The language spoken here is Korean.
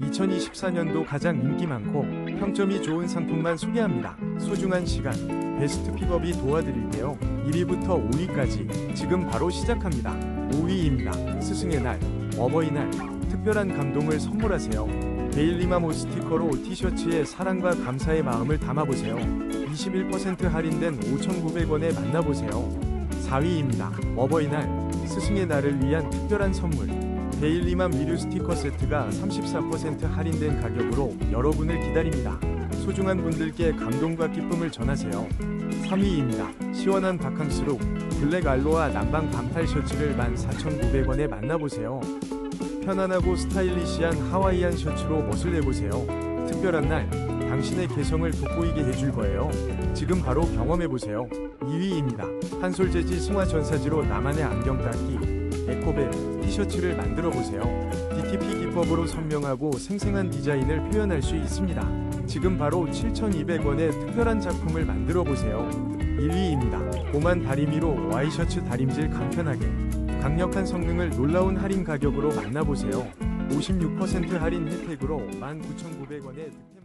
2024년도 가장 인기 많고 평점이 좋은 상품만 소개합니다. 소중한 시간, 베스트 픽업이 도와드릴게요. 1위부터 5위까지 지금 바로 시작합니다. 5위입니다. 스승의 날, 어버이날, 특별한 감동을 선물하세요. 데일리마모 스티커로 티셔츠에 사랑과 감사의 마음을 담아보세요. 21% 할인된 5,900원에 만나보세요. 4위입니다. 어버이날, 스승의 날을 위한 특별한 선물. 데일리맘 위류 스티커 세트가 34% 할인된 가격으로 여러분을 기다립니다. 소중한 분들께 감동과 기쁨을 전하세요. 3위입니다. 시원한 바캉스룩 블랙 알로아 남방 반팔 셔츠를 14,900원에 만나보세요. 편안하고 스타일리시한 하와이안 셔츠로 멋을 내보세요. 특별한 날 당신의 개성을 돋보이게 해줄 거예요. 지금 바로 경험해보세요. 2위입니다. 한솔 재질 승화 전사지로 나만의 안경 닦기 에코벨 티셔츠를 만들어 보세요. DTP 기법으로 선명하고 생생한 디자인을 표현할 수 있습니다. 지금 바로 7,200원의 특별한 작품을 만들어 보세요. 1위입니다. 고만 다리미로 와이셔츠 다림질 간편하게 강력한 성능을 놀라운 할인 가격으로 만나보세요. 56% 할인 혜택으로 19,900원에 득템